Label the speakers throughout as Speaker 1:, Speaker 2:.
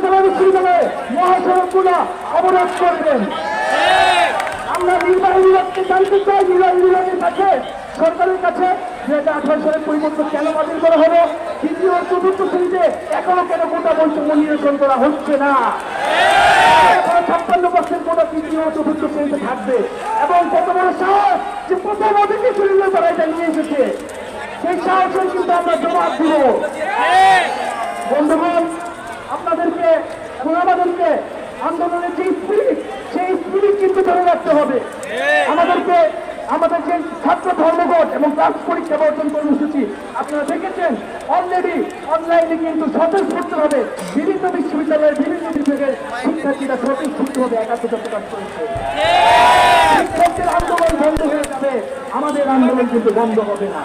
Speaker 1: বিশ্ববিদ্যালয় বিশ্ববিদ্যালয়ে মহাসড়কগুলো অবরোধ করবেন। আমরা নির্বাহী বিভাগকে জানতে চাই, নির্বাহী বিভাগের কাছে, সরকারের কাছে দুই হাজার আঠারো সালের পরিবর্তন কেন বাতিল করা হলো তৃতীয় চতুর্থ শ্রেণীতে এখনও কেন কোটা বৈষম্য নিরসন করা হচ্ছে না? এখনও ছাপ্পান্ন পার্সেন্ট কোটা তৃতীয় চতুর্থ শ্রেণীতে থাকবে। এবং কত বড় সাহস যে প্রথম অধিকে শ্রেণির তারা এটা নিয়ে এসেছে। সেই সাহসের কিন্তু আমরা জবাব দিব বন্ধুগণ আপনাদেরকে এবং আমাদেরকে আন্দোলনের যে স্পিরিট সেই কিন্তু ধরে রাখতে হবে। আমাদেরকে আমাদের যে ছাত্র ধর্মঘট এবং ক্লাস পরীক্ষা বর্জন কর্মসূচি আপনারা দেখেছেন? অলরেডি অনলাইনে কিন্তু স্বতঃস্ফূর্তভাবে বিভিন্ন বিশ্ববিদ্যালয়ের বিভিন্ন বিভাগের শিক্ষার্থীরা স্বতঃস্ফূর্তভাবে প্রকাশ করেছে। শিক্ষকদের আন্দোলন বন্ধ হয়ে যাবে। আমাদের আন্দোলন কিন্তু বন্ধ হবে না।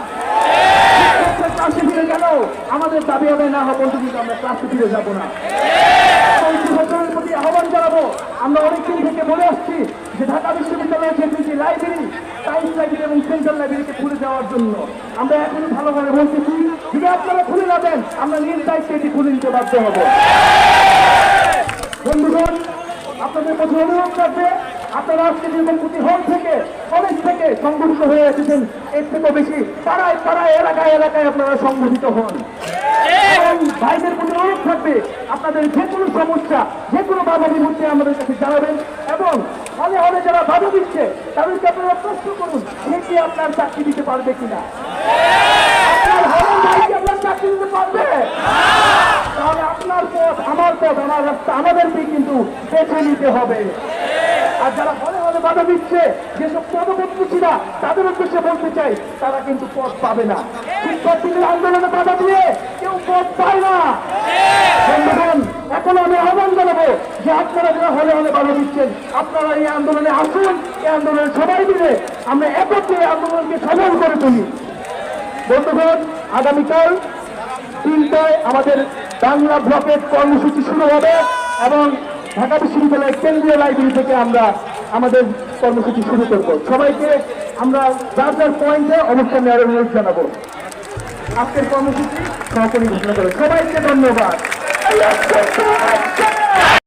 Speaker 1: আমাদের দাবি হবে, না পর্যন্ত কিন্তু আমরা ক্লাসে ফিরে যাব না এবং যুবকদের প্রতি আহ্বান জানাব আমরা অনেকদিন থেকে বলে আসছি যে ঢাকা বিশ্ববিদ্যালয়ের যে দুটি লাইব্রেরি সায়েন্স লাইব্রেরি এবং সেন্ট্রাল লাইব্রেরিকে খুলে দেওয়ার জন্য আমরা এখনও ভালোভাবে বলতেছি যদি আপনারা খুলে যাবেন, আমরা নিজ দায়িত্বে এটি খুলে দিতে বাধ্য হব। বন্ধুগণ, আপনাদের প্রতি অনুরোধ থাকবে, আপনারা আজকে যেরকম প্রতি হল থেকে কলেজ থেকে সংগঠিত হয়ে এসেছেন, এর থেকেও বেশি পাড়ায় পাড়ায়, এলাকায় এলাকায় আপনারা সংগঠিত হন। এবং ভাইদের প্রতি অনুরোধ থাকবে, আপনাদের যে কোনো সমস্যা, যে কোনো বাধা বিপত্তি আমাদের কাছে জানাবেন এবং হলে হলে যারা বাধা দিচ্ছে, তাদেরকে আপনারা প্রশ্ন করুন সে কি আপনার চাকরি দিতে পারবে কিনা। আপনার আমার পথ, আমার রাস্তা, আমাদেরকেই কিন্তু বেছে নিতে হবে। আর যারা বাধা দিচ্ছে। যেসব পদপত্রীরা তাদের উদ্দেশ্যে বলতে চাই, তারা কিন্তু পথ পাবে না। শিক্ষার্থীদের আন্দোলনে বাধা দিয়ে কেউ পদ পায় না। এখন আমি আহ্বান জানাব যে আপনারা যারা হলে হলে বাধা দিচ্ছেন, আপনারা এই আন্দোলনে আসুন, এই আন্দোলনে সবাই মিলে আমরা একত্রে এই আন্দোলনকে সফল করে তুলি। বন্ধুগণ, আগামীকাল তিনটায় আমাদের বাংলা ব্লকের কর্মসূচি শুরু হবে এবং ঢাকা বিশ্ববিদ্যালয়ের কেন্দ্রীয় লাইব্রেরি থেকে আমরা আমাদের কর্মসূচি শুরু করব। সবাইকে আমরা যার যার পয়েন্টে অবস্থান নেওয়ার অনুরোধ জানাব। আজকের কর্মসূচি সহকারী ঘোষণা করে। সবাইকে ধন্যবাদ।